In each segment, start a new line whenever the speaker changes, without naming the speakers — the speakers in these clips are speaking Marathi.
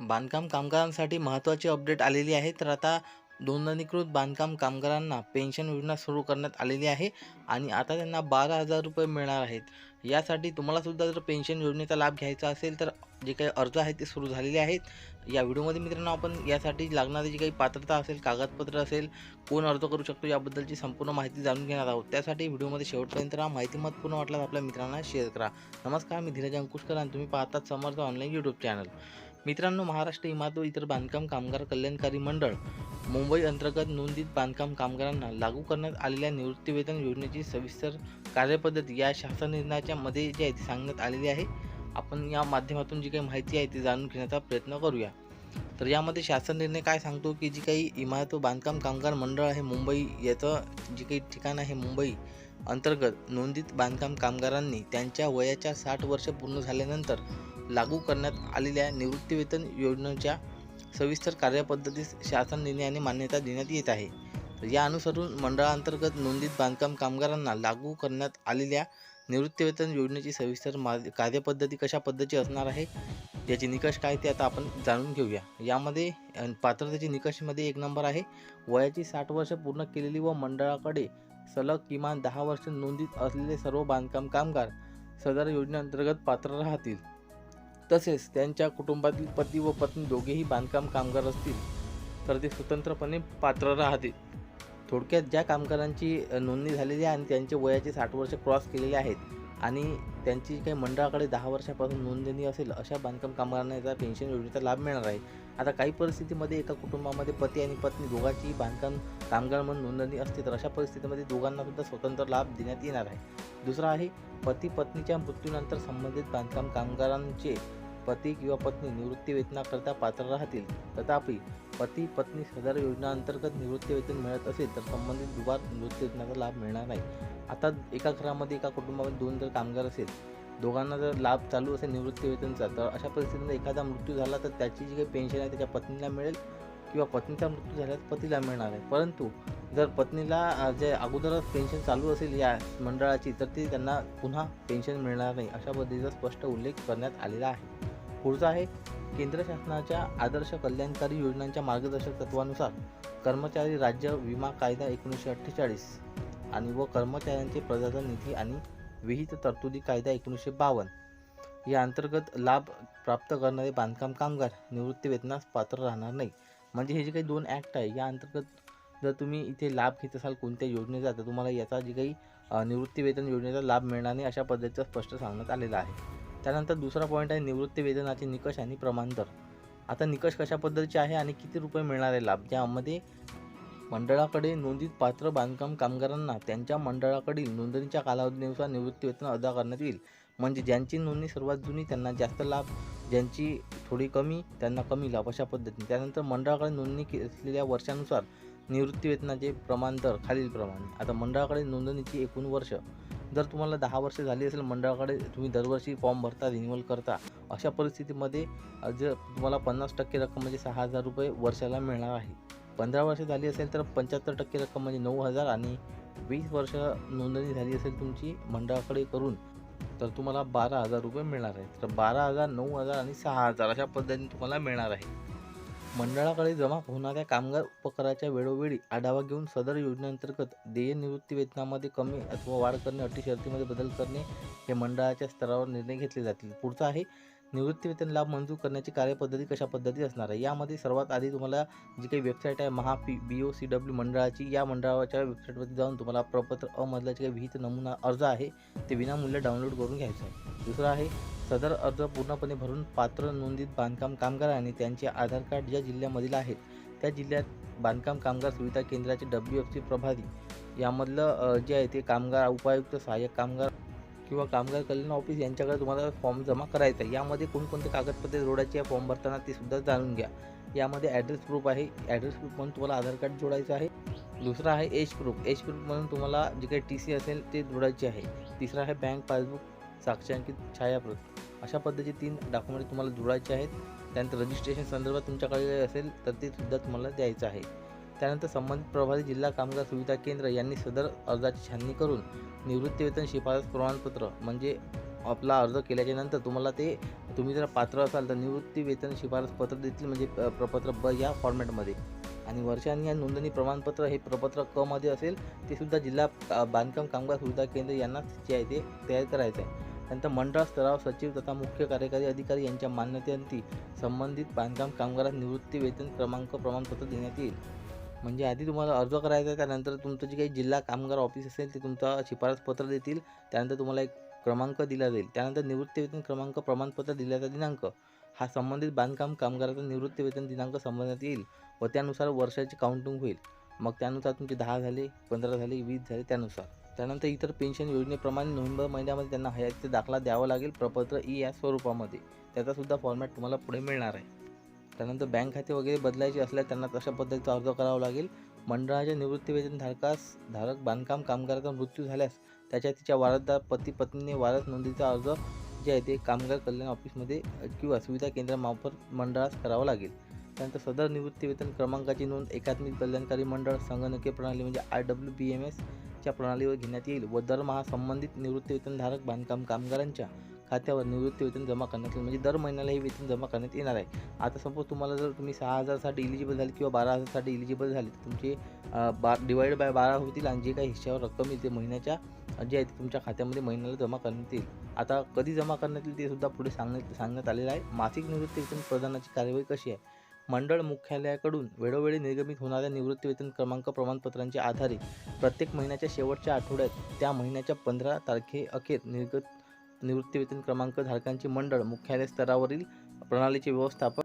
बांधकाम कामगारांसाठी महत्त्वाची अपडेट आलेली आहे. तर आता नोंदणीकृत बांधकाम कामगारांना पेन्शन योजना सुरू करण्यात आलेली आहे आणि आता त्यांना बारा हजार रुपये मिळणार आहेत. यासाठी तुम्हालासुद्धा जर पेन्शन योजनेचा लाभ घ्यायचा असेल तर जे काही अर्ज आहेत ते सुरू झालेले आहेत. या व्हिडिओमध्ये मित्रांनो आपण यासाठी लागणारी जी काही पात्रता असेल कागदपत्र असेल कोण अर्ज करू शकतो याबद्दलची संपूर्ण माहिती जाणून घेणार आहोत. त्यासाठी व्हिडिओमध्ये शेवटपर्यंत राहा. माहिती महत्त्वपूर्ण वाटल्यास आपल्या मित्रांना शेअर करा. नमस्कार मी धीरज अंकुशकर आणि तुम्ही पाहतात समर्थ ऑनलाईन यूट्यूब चॅनल मित्रांनो महाराष्ट्र इमारत व इतर बांधकाम कामगार कल्याणकारी मंडळ मुंबई अंतर्गत नोंदित बांधकाम कामगारांना लागू करण्यात आलेल्या निवृत्तीवेतन योजनेची सविस्तर कार्यपद्धती या शासन निर्णयाच्या मध्ये जी आहे ती सांगण्यात आलेली आहे. आपण या माध्यमातून जी काही माहिती आहे ती जाणून घेण्याचा प्रयत्न करूया. तर यामध्ये शासन निर्णय काय सांगतो की जी काही इमारत व बांधकाम कामगार मंडळ आहे मुंबई याचं जे काही ठिकाण आहे मुंबई अंतर्गत नोंदित बांधकाम कामगारांनी त्यांच्या वयाच्या साठ वर्ष पूर्ण झाल्यानंतर लागू करण्यात आलेल्या निवृत्तीवेतन योजनेच्या सविस्तर कार्यपद्धतीस शासन निर्णयाने मान्यता देण्यात येत आहे. तर या अनुसरून मंडळांतर्गत नोंदीत बांधकाम कामगारांना लागू करण्यात आलेल्या निवृत्तीवेतन योजनेची सविस्तर मा कार्यपद्धती कशा पद्धतीची असणार आहे याचे निकष काय ते आता आपण जाणून घेऊया. यामध्ये पात्रतेचे निकषमध्ये एक नंबर आहे. वयाची साठ वर्ष पूर्ण केलेली व मंडळाकडे सलग किमान दहा वर्ष नोंदीत असलेले सर्व बांधकाम कामगार सदर योजनेअंतर्गत पात्र राहतील. तसेच त्यांच्या कुटुंबातील पती व पत्नी दोघेही बांधकाम कामगार असतील तर ते स्वतंत्रपणे पात्र राहतील. थोडक्यात ज्या कामगारांची नोंदणी झालेली आहे आणि त्यांचे वयाचे साठ वर्ष क्रॉस केलेले आहेत आणि त्यांची काही मंडळाकडे दहा वर्षापासून नोंदणी असेल अशा बांधकाम कामगारांना याचा पेन्शन योजनेचा लाभ मिळणार आहे. आता काही परिस्थितीमध्ये एका कुटुंबामध्ये पती आणि पत्नी दोघांची बांधकाम कामगार म्हणून नोंदणी असते तर अशा परिस्थितीमध्ये दोघांना सुद्धा स्वतंत्र लाभ देण्यात येणार आहे. दुसरा आहे पती पत्नीच्या मृत्यूनंतर संबंधित बांधकाम कामगारांचे पती किंवा पत्नी निवृत्ती वेतनाकरता पात्र राहतील. तथापि पती पत्नी सदर योजनाअंतर्गत निवृत्ती वेतन मिळत असेल तर संबंधित दुबार निवृत्ती वेतनाचा लाभ मिळणार नाही. आता एका घरामध्ये एका कुटुंबामध्ये दोन जर कामगार असेल दोघांना जर लाभ चालू असेल निवृत्ती वेतनचा तर अशा परिस्थितीमध्ये एखादा मृत्यू झाला तर त्याची जी काही पेन्शन आहे त्याच्या पत्नीला मिळेल किंवा पत्नीचा मृत्यू झाल्यास पतीला मिळणार आहे. परंतु जर पत्नीला जे अगोदरच पेन्शन चालू असेल या मंडळाची तर ती त्यांना पुन्हा पेन्शन मिळणार नाही अशा पद्धतीचा स्पष्ट उल्लेख करण्यात आलेला आहे. पुढचा आहे केंद्र शासनाच्या आदर्श कल्याणकारी योजनांच्या मार्गदर्शक तत्वानुसार कर्मचारी राज्य विमा कायदा एकोणीसशे अठ्ठेचाळीस आणि व कर्मचाऱ्यांचे प्रजाजन निधी आणि विहित तरतुदी कायदा एकोणीसशे बावन्न. या अंतर्गत लाभ प्राप्त करणारे बांधकाम कामगार निवृत्ती वेतनास पात्र राहणार नाही. म्हणजे हे जे काही दोन ॲक्ट आहे या अंतर्गत जर तुम्ही इथे लाभ घेत असाल कोणत्या योजनेचा तर तुम्हाला याचा जे काही निवृत्तीवेतन निवृत्ती वेतन योजनेचा लाभ मिळणार नाही अशा पद्धतीचं स्पष्ट सांगण्यात आलेलं आहे. त्यानंतर दुसरा पॉईंट आहे निवृत्ती वेतनाचे निकष आणि प्रमाणदर. आता निकष कशा पद्धतीचे आहे आणि किती रुपये मिळणार आहे लाभ? यामध्ये मंडळाकडे नोंदित पात्र बांधकाम कामगारांना त्यांच्या मंडळाकडील नोंदणीच्या कालावधीनुसार निवृत्ती वेतन अदा करण्यात येईल. म्हणजे ज्यांची नोंदणी सर्वात जुनी त्यांना जास्त लाभ ज्यांची थोडी कमी त्यांना कमी लाभ अशा पद्धतीने. त्यानंतर मंडळाकडे नोंदणी असलेल्या वर्षानुसार निवृत्ती वेतनाचे प्रमाण दर खालीलप्रमाणे आता मंडळाकडे नोंदणीची एकूण वर्ष. जर तुम्हाला दहा वर्ष झाली असेल मंडळाकडे तुम्ही दरवर्षी फॉर्म भरता रिन्युअल करता अशा परिस्थितीमध्ये जर तुम्हाला पन्नास टक्के रक्कम म्हणजे सहा हजार रुपये वर्षाला मिळणार आहे. पंधरा वर्ष झाली असेल तर पंच्याहत्तर टक्के रक्कम म्हणजे नऊ हजार आणि वीस वर्ष नोंदणी झाली असेल तुमची मंडळाकडे करून तर तुम्हाला बारा हजार रुपये मिळणार आहे तर बारा हजार नऊ हजार आणि सहा हजार अशा पद्धतीने तुम्हाला मिळणार आहे. मंडळाकडे जमा होणाऱ्या कामगार उपकराच्या वेळोवेळी आढावा घेऊन सदर योजनेअंतर्गत देय निवृत्ती वेतनामध्ये कमी अथवा वाढ करणे अटी शर्तीमध्ये बदल करणे हे मंडळाच्या स्तरावर निर्णय घेतले जातील. पुढचा आहे निवृत्तीवेतन लाभ मंजूर करण्याची कार्यपद्धती कशा पद्धती असणार आहे? यामध्ये सर्वात आधी तुम्हाला जी काही वेबसाईट आहे Maha P B O C W मंडळाची या मंडळाच्या वेबसाईटवरती जाऊन तुम्हाला प्रपत्र अमधला जे काही विहित नमुना अर्ज आहे ते विनामूल्य डाउनलोड करून घ्यायचं आहे. दुसरं आहे सदर अर्ज पूर्णपणे भरून पात्र नोंदित बांधकाम कामगार आणि त्यांचे आधार कार्ड ज्या जिल्ह्यामधील आहेत त्या जिल्ह्यात बांधकाम कामगार सुविधा केंद्राचे डब्ल्यू एफ सी प्रभारी यामधलं जे आहे ते कामगार उपायुक्त सहाय्यक कामगार किंवा कामगार कल्याण ऑफिस यांच्याकडे तुम्हाला फॉर्म जमा करायचा आहे. यामध्ये कोणकोणते कागदपत्रे जोडायचे आहे फॉर्म भरताना ते सुद्धा जाणून घ्या. यामध्ये ॲड्रेस प्रूफ आहे. ॲड्रेस प्रूफ म्हणून तुम्हाला आधार कार्ड जोडायचं आहे. दुसरा आहे एज प्रूफ एज प्रूफ म्हणून तुम्हाला जे काही टी सी असेल ते जोडायचे आहे. तिसरा आहे बँक पासबुक साक्षांकित छायाप्रत. अशा पद्धतीचे तीन डॉक्युमेंट तुम्हाला जोडायचे आहेत. त्यानंतर रजिस्ट्रेशन संदर्भात तुमच्याकडे असेल तर ते सुद्धा तुम्हाला द्यायचं आहे. त्यानंतर संबंधित प्रभारी जिल्हा कामगार सुविधा केंद्र यांनी सदर अर्जाची छाननी करून निवृत्तीवेतन शिफारस प्रमाणपत्र म्हणजे आपला अर्ज केल्याच्यानंतर तुम्हाला ते तुम्ही जर पात्र असाल तर निवृत्ती वेतन शिफारस पत्र देतील म्हणजे प्रपत्र ब या फॉर्मॅटमध्ये आणि वर्षांनी या नोंदणी प्रमाणपत्र हे प्रपत्र क मध्ये असेल ते सुद्धा जिल्हा बांधकाम कामगार सुविधा केंद्र यांना जे आहे ते तयार करायचं आहे. त्यानंतर मंडळ स्तरावर सचिव तथा मुख्य कार्यकारी अधिकारी यांच्या मान्यतेअंती संबंधित बांधकाम कामगारास निवृत्ती वेतन क्रमांक प्रमाणपत्र देण्यात येईल. म्हणजे आधी तुम्हाला अर्ज करायचा आहे त्यानंतर तुमचं जे काही जिल्हा कामगार ऑफिस असेल ते तुमचा शिफारसपत्र देतील. त्यानंतर तुम्हाला एक क्रमांक दिला जाईल. त्यानंतर निवृत्तीवेतन क्रमांक प्रमाणपत्र दिल्याचा दिनांक. हा संबंधित बांधकाम कामगाराचा निवृत्तीवेतन दिनांक संबंधात येईल व त्यानुसार वर्षाची काउंटिंग होईल. मग त्यानुसार तुमचे दहा झाले पंधरा झाले वीस झाले त्यानुसार. त्यानंतर इतर पेन्शन योजनेप्रमाणे नोव्हेंबर महिन्यामध्ये त्यांना हयातीचा दाखला द्यावा लागेल. प्रपत्र ई या स्वरूपामध्ये. त्याचासुद्धा फॉर्मॅट तुम्हाला पुढे मिळणार आहे. त्यानंतर बँक खाते वगैरे बदलायचे असल्यास त्यांना तशा पद्धतीचा अर्ज करावा लागेल. मंडळाच्या निवृत्तीवेतन धारकास धारक बांधकाम कामगाराचा मृत्यू झाल्यास त्याच्या तिच्या वारसदार पती पत्नीने वारस नोंदीचा अर्ज जे आहे ते कामगार कल्याण ऑफिसमध्ये किंवा सुविधा केंद्रामार्फत मंडळास करावा लागेल. त्यानंतर सदर निवृत्तीवेतन क्रमांकाची नोंद एकात्मिक कल्याणकारी मंडळ संगणकीय प्रणाली म्हणजे आय डब्ल्यू बी एम एसच्या प्रणालीवर घेण्यात येईल व दरमहा संबंधित निवृत्तीवेतनधारक बांधकाम कामगारांच्या खात्यावर निवृत्ती वेतन जमा करण्यात येईल. म्हणजे दर महिन्याला हे वेतन जमा करण्यात येणार आहे. आता सपोज तुम्हाला जर तुम्ही सहा हजारसाठी इलिजिबल झाले किंवा बारा हजारसाठी इलिजिबल झाले तर तुमचे बा डिवाइड बाय बारा होतील आणि जे काही हिश्श्यावर रक्कम येईल ते महिन्याच्या जे आहे तुमच्या खात्यामध्ये महिन्याला जमा करण्यात येईल. आता कधी जमा करण्यात येईल ते सुद्धा पुढे सांगण्यात सांगण्यात आलेलं आहे. मासिक निवृत्ती वेतन प्रदानाची कार्यवाही कशी आहे? मंडळ मुख्यालयाकडून वेळोवेळी निर्गमित होणाऱ्या निवृत्तीवेतन क्रमांक प्रमाणपत्रांच्या आधारे प्रत्येक महिन्याच्या शेवटच्या आठवड्यात त्या महिन्याच्या पंधरा तारखे अखेर निर्गत निवृत्तीवेतन क्रमांक धारकांचे मंडळ मुख्यालय स्तरावरील प्रणालीचे व्यवस्थापक.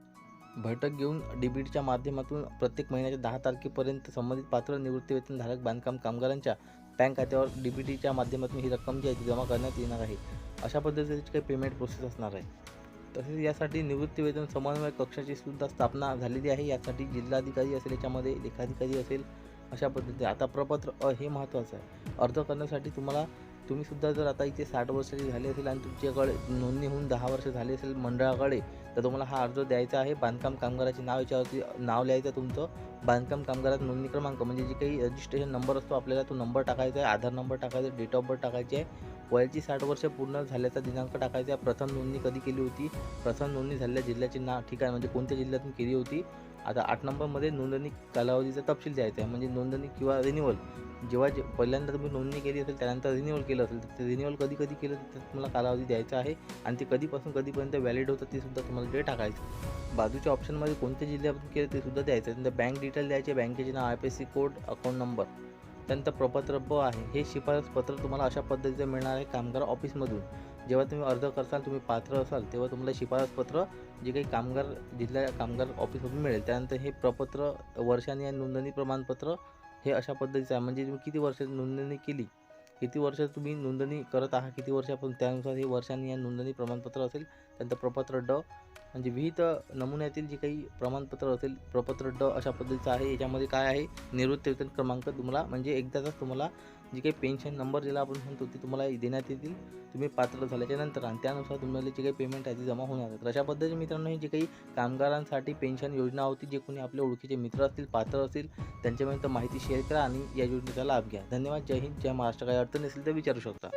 बैठक घेऊन डीबीटीच्या माध्यमातून प्रत्येक महिन्याच्या दहा तारखेपर्यंत संबंधित पात्र निवृत्तीवेतनधारक बांधकाम कामगारांच्या बँक खात्यावर डीबीटीच्या माध्यमातून ही रक्कम जी आहे ती जमा करण्यात येणार आहे. अशा पद्धतीची काही पेमेंट प्रोसेस असणार आहे. तसेच यासाठी निवृत्तीवेतन समन्वय कक्षाची सुद्धा स्थापना झालेली आहे. यासाठी जिल्हाधिकारी असेल याच्यामध्ये लेखाधिकारी असेल अशा पद्धती आता प्रपत्र अ हे महत्त्वाचं आहे. अर्ज करण्यासाठी तुम्हाला तुम्ही सुद्धा जर आता इथे साठ वर्षाचे झाले असेल आणि तुमच्याकडे नोंदणी होऊन दहा वर्ष झाले असेल मंडळाकडे तर तुम्हाला हा अर्ज द्यायचा आहे. बांधकाम कामगाराचे नाव याच्यावरती नाव लिहायचं तुमचं. बांधकाम कामगारात नोंदणी क्रमांक म्हणजे जे काही रजिस्ट्रेशन नंबर असतो आपल्याला तो नंबर टाकायचा आहे. आधार नंबर टाकायचा डेट ऑफ बर्थ टाकायची आहे. वयाची साठ वर्ष पूर्ण झाल्याचा दिनांक टाकायचा आहे. प्रथम नोंदणी कधी केली होती? प्रथम नोंदणी झालेल्या जिल्ह्याचे नाव ठिकाण म्हणजे कोणत्या जिल्ह्यातून केली होती? आता आठ नंबरमध्ये नोंदणी कालावधीचा तपशील द्यायचा आहे. म्हणजे नोंदणी किंवा रिन्युअल जेव्हा जे पहिल्यांदा तुम्ही नोंदणी केली असेल त्यानंतर रिन्युअल केलं असेल तर ते रिन्युअल कधी कधी केलं तर तुम्हाला कालावधी द्यायचा आहे. आणि ते कधीपासून कधीपर्यंत व्हॅलिड होतं ते सुद्धा तुम्हाला ते टाकायचं बाजूच्या ऑप्शनमध्ये कोणत्या जिल्ह्यातून केलं ते सुद्धा द्यायचं आहे. त्यानंतर बँक डिटेल द्यायचे बँकेचे नाव I P C code account number त्यानंतर प्रपत्र ब आहे. हे शिफारस पत्र तुम्हाला अशा पद्धतीचं मिळणार आहे कामगार ऑफिसमधून जेव्हा तुम्ही अर्ज करसाल तुम्ही पात्र असाल तेव्हा तुम्हाला शिफारसपत्र जे काही कामगार जिल्हा कामगार ऑफिसमधून मिळेल त्यानंतर हे प्रपत्र वर्षाने आणि नोंदणी प्रमाणपत्र हे अशा पद्धतीचं आहे. म्हणजे तुम्ही किती वर्ष नोंदणी केली किती वर्ष तुम्ही नोंदणी करत आहात किती वर्षापासून त्यानुसार हे वर्षांनी या नोंदणी प्रमाणपत्र असेल त्यानंतर प्रपत्र ड म्हणजे विविध नमुन्यातील जे काही प्रमाणपत्र असेल प्रपत्र ड अशा पद्धतीचं आहे. याच्यामध्ये काय आहे? निवृत्ती वेतन क्रमांक तुम्हाला म्हणजे एकदाचाच तुम्हाला जी काही पेन्शन नंबर ज्याला आपण म्हणतो ते तुम्हाला देण्यात येतील तुम्ही पात्र झाल्याच्यानंतर आणि त्यानुसार तुम्हाला जे काही पेमेंट आहे ती जमा होणार आहे. तर अशा पद्धतीने मित्रांनो ही जी काही कामगारांसाठी पेन्शन योजना होती जे कोणी आपल्या ओळखीचे मित्र असतील पात्र असतील त्यांच्यापर्यंत माहिती शेअर करा आणि या योजनेचा लाभ घ्या. धन्यवाद. जय हिंद. जय महाराष्ट्र. काही अडचण असेल तर विचारू शकता.